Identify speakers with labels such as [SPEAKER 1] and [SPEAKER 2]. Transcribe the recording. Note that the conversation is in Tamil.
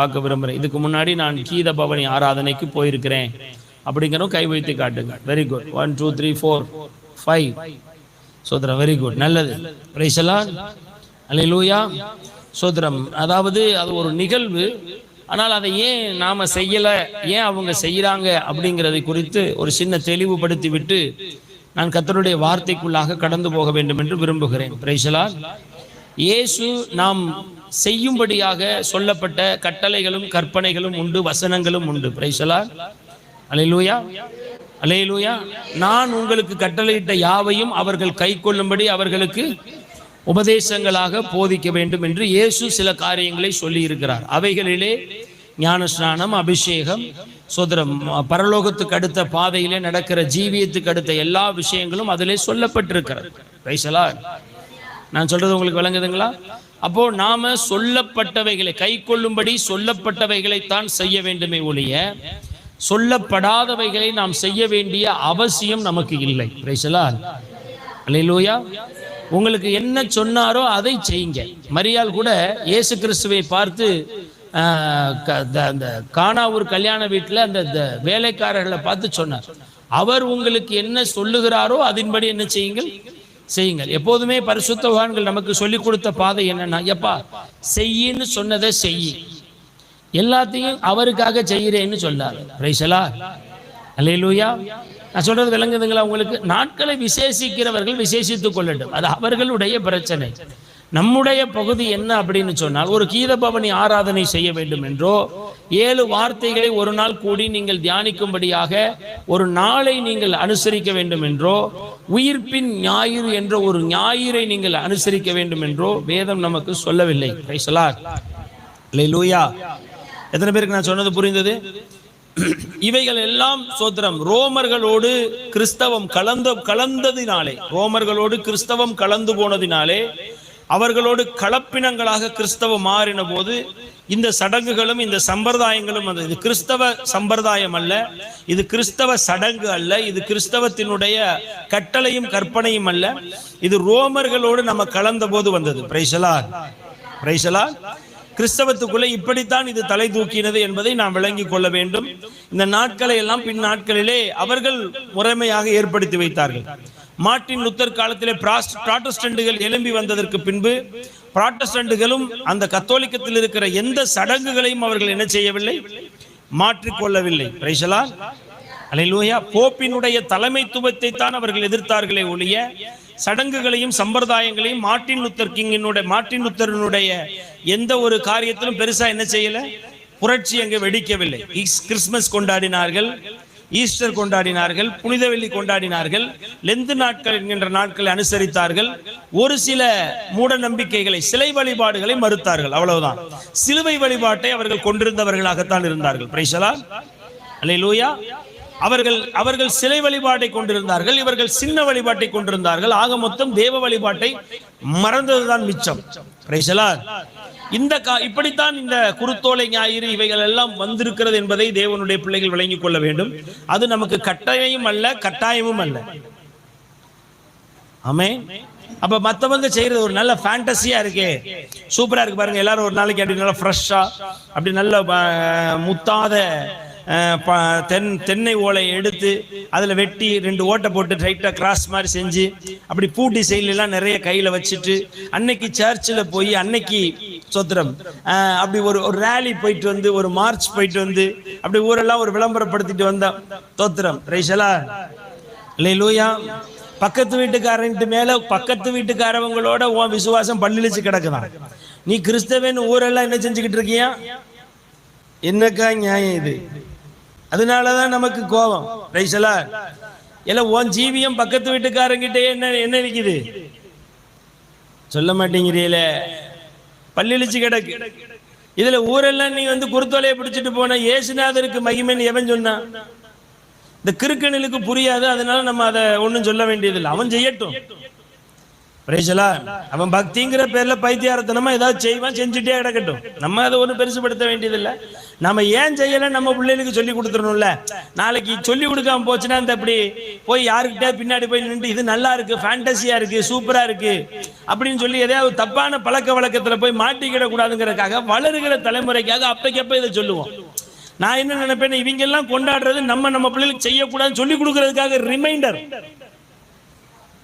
[SPEAKER 1] பார்க்க விரும்புகிறேன். இதுக்கு முன்னாடி நான் கீத பவனி ஆராதனைக்கு போயிருக்கிறேன். அப்படிங்கிறோம் கை வைத்து காட்டுங்க. Very good one two three four five சோதரம் வெரி குட் நல்லது. பிரைசலா அல்லேலூயா சோதரம் அதாவது அது ஒரு நிகழ்வு. ஆனால் அதை ஏன் நாம செய்யல? ஏன் அவங்க செய்யறாங்க அப்படிங்கிறதை குறித்து ஒரு சின்ன தெளிவுபடுத்தி விட்டு நான் கர்த்தருடைய வார்த்தைக்குள்ளாக கடந்து போக வேண்டும் என்று விரும்புகிறேன். பிரைசலா இயேசு நாம் செய்யும்படியாக சொல்லப்பட்ட கட்டளைகளும் கற்பனைகளும் உண்டு வசனங்களும் உண்டு. பிரைசலா அலையிலூயா அலையிலூயா நான் உங்களுக்கு கட்டளையிட்ட யாவையும் அவர்கள் கை கொள்ளும்படி அவர்களுக்கு உபதேசங்களாக போதிக்க வேண்டும் என்று இயேசு சில காரியங்களை சொல்லி இருக்கிறார் அவைகளிலே ஞானஸ்நானம் அபிஷேகம் சோதரம் பரலோகத்துக்கு அடுத்த பாதையிலே நடக்கிற ஜீவியத்துக்கு அடுத்த எல்லா விஷயங்களும் அதிலே சொல்லப்பட்டிருக்கிறது. ரைசலா நான் சொல்றது உங்களுக்கு விளங்குதுங்களா? அப்போ நாம சொல்லப்பட்டவைகளை கை கொள்ளும்படி சொல்லப்பட்டவைகளைத்தான் செய்ய வேண்டுமே ஒழிய சொல்லப்படாதவைகளை நாம் செய்ய வேண்டிய அவசியம் நமக்கு இல்லை. ரைசலா உங்களுக்கு என்ன சொன்னாரோ அதை செய்யுங்க. மரியாள் கூட இயேசு கிறிஸ்துவை பார்த்து ஆஹ், க- அந்த காணாவூர் கல்யாண வீட்டில் அந்த வேலைக்காரர்களை பார்த்து சொன்னார். அவர் உங்களுக்கு என்ன சொல்லுகிறாரோ அதன்படி என்ன செய்யுங்கள்? செய்யுங்கள். எப்போதுமே பரிசுத்தவான்கள் நமக்கு சொல்லிக் கொடுத்த பாதை என்னன்னா எப்பா செய்யின்னு சொன்னதை செய்யி எல்லாத்தையும் அவருக்காக செய்கிறேன்னு சொல்லார் ரைசலா அல்லேலூயா நான் சொல்றது விளங்குதுங்களா உங்களுக்கு? நாட்களை விசேஷிக்கிறவர்கள் விசேஷித்துக் கொள்ளட்டும். அது அவர்களுடைய பிரச்சனை. நம்முடைய பகுதி என்ன அப்படின்னு சொன்னால் ஒரு கீத பவனி ஆராதனை செய்ய வேண்டும் என்றோ ஏழு வார்த்தைகளை ஒரு நாள் கூடி நீங்கள் தியானிக்கும்படியாக ஒரு நாளை நீங்கள் அனுசரிக்க வேண்டும் என்றோ உயிர்ப்பின் ஞாயிறு என்ற ஒரு ஞாயிறை நீங்கள் அனுசரிக்க வேண்டும் என்றோ வேதம் நமக்கு சொல்லவில்லை. லூயா எத்தனை பேருக்கு நான் சொன்னது புரிந்தது? இவைகள் எல்லாம் சோத்திரம். ரோமர்களோடு கிறிஸ்தவம் கலந்த கலந்ததினாலே ரோமர்களோடு கிறிஸ்தவம் கலந்து போனதினாலே அவர்களோடு கலப்பினங்களாக கிறிஸ்தவம் மாறின போது இந்த சடங்குகளும் இந்த சம்பிரதாயங்களும் அது. இது கிறிஸ்தவ சம்பிரதாயம் அல்ல. இது கிறிஸ்தவ சடங்கு அல்ல. இது கிறிஸ்தவத்தினுடைய கட்டளையும் கற்பனையும் அல்ல. இது ரோமர்களோடு நம்ம கலந்த போது வந்தது பிரைசலா பிரைசலா கிறிஸ்தவத்துக்குள்ளே இப்படித்தான் இது தலை தூக்கினது என்பதை நாம் விளங்கிக் கொள்ள வேண்டும். இந்த நாட்களை எல்லாம் பின் நாட்களிலே அவர்கள் முறைமையாக ஏற்படுத்தி வைத்தார்கள். மார்ட்டின் லுத்தர் காலத்திலே பிராஸ்ட் புராட்டஸ்டண்டுகள் எழும்பி வந்ததற்கு பின்பு புராட்டஸ்டண்டுகளும் அந்த கத்தோலிக்கத்தில் இருக்கிற எந்த சடங்குகளையும் அவர்கள் என்ன செய்யவில்லை? மாற்றிக்கொள்ளவில்லை. பிரைசலா அலையிலூயா போப்பினுடைய தலைமைத்துவத்தை தான் அவர்கள் எதிர்த்தார்களே ஒழிய சடங்குகளையும் சம்பிரதாயங்களையும் மார்ட்டின் லுத்தர் கிங்கினுடைய மார்ட்டின் லுத்தரனுடைய எந்த ஒரு காரியத்திலும் பெருசா என்ன செய்யல? புரட்சி அங்கே வெடிக்கவில்லை. கிறிஸ்மஸ் கிறிஸ்துமஸ் கொண்டாடினார்கள். ஈஸ்டர் கொண்டாடினார்கள் புனித வெள்ளி கொண்டாடினார்கள் லெந்து நாட்கள் என்கின்ற நாட்களை அனுசரித்தார்கள். ஒரு சில மூட நம்பிக்கைகளை சிலை வழிபாடுகளை மறுத்தார்கள். அவ்வளவுதான். சிலுவை வழிபாட்டை அவர்கள் கொண்டிருந்தவர்களாகத்தான் இருந்தார்கள். பிரைசலா அல்லேலூயா அவர்கள் அவர்கள் சிலை வழிபாட்டை கொண்டிருந்தார்கள் இவர்கள் சின்ன வழிபாட்டை கொண்டிருந்தார்கள். ஆக மொத்தம் தேவ வழிபாட்டை மறந்ததுதான் மிச்சம். பிரைசலா இந்த கா இப்படித்தான் இந்த குருத்தோலை ஞாயிறு இவைகள் எல்லாம் வந்திருக்கிறது என்பதை தேவனுடைய பிள்ளைகள் விளங்கிக் கொள்ள வேண்டும். அது நமக்கு கட்டாயம் அல்ல கட்டாயமும் அல்ல. ஆமே அப்ப மத்தவங்க செய்யறது ஒரு நல்ல ஃபேண்டசியா இருக்கே. சூப்பரா இருக்கு பாருங்க எல்லாரும் ஒரு நாளைக்கு அப்படி நல்லா ஃப்ரெஷ்ஷா அப்படி நல்ல முத்தாத ப- தென் தென்னை ஓலை எடுத்து அதில் வெட்டி ரெண்டு ஓட்டை போட்டு டைட்டா கிராஸ் மாதிரி செஞ்சு அப்படி பூட்டி செயல் நிறைய கையில் வச்சுட்டு அன்னைக்கு சர்ச்சில் போய் அன்னைக்கு சொத்திரம். அப்படி ஒரு ஒரு ரேலி போயிட்டு வந்து ஒரு மார்ச் போயிட்டு வந்து அப்படி ஊரெல்லாம் ஒரு விளம்பரப்படுத்திட்டு வந்தா தோத்திரம் ரைசலா லூயா பக்கத்து வீட்டுக்காரன்ட்டு மேல பக்கத்து வீட்டுக்காரவங்களோட உன் விசுவாசம் பல்லிழிச்சு கிடக்குதான். நீ கிறிஸ்தவன் ஊரெல்லாம் என்ன செஞ்சுக்கிட்டு இருக்கியா? என்னக்கா நியாயம் இது? அதனாலதான் நமக்கு கோபம். ரைசலா இல்ல உன் ஜீவியம் பக்கத்து வீட்டுக்காரங்கிட்டே என்ன என்ன நிற்குது சொல்ல மாட்டேங்கிறீல பல்லிழிச்சு கிடக்கு. இதுல ஊரெல்லாம் நீ வந்து குருத்தோலையை பிடிச்சிட்டு போன ஏசுநாதருக்கு மகிமைன்னு எவன் சொன்னான் இந்த கிறுக்கணிலுக்கு புரியாது அதனால நம்ம அதை ஒன்றும் சொல்ல வேண்டியதில்லை. அவன் செய்யட்டும். பிரேசலா? அவன் பக்திங்கிற பேர்ல பைத்தியாரத்தனமா ஏதாவது செய்வான் செஞ்சுட்டே கிடக்கட்டும். நம்ம அதை ஒன்றும் பெருசுபடுத்த வேண்டியதில்லை. நம்ம ஏன் செய்யலை? நம்ம பிள்ளைகளுக்கு சொல்லி கொடுத்துடணும்ல. நாளைக்கு சொல்லி கொடுக்காம போச்சுன்னா இந்த அப்படி போய் யாருக்கிட்டே பின்னாடி போய் நின்று இது நல்லா இருக்கு ஃபேண்டசியா இருக்கு சூப்பரா இருக்கு அப்படின்னு சொல்லி எதையாவது தப்பான பழக்க வழக்கத்துல போய் மாட்டிக்கிட கூடாதுங்கிறதுக்காக வளருகிற தலைமுறைக்காக அப்பைக்கப்ப இதை சொல்லுவோம். நான் என்ன நினைப்பேன் இவங்க எல்லாம் கொண்டாடுறது நம்ம நம்ம பிள்ளைகளுக்கு செய்யக்கூடாதுன்னு சொல்லி கொடுக்கறதுக்காக ரிமைண்டர்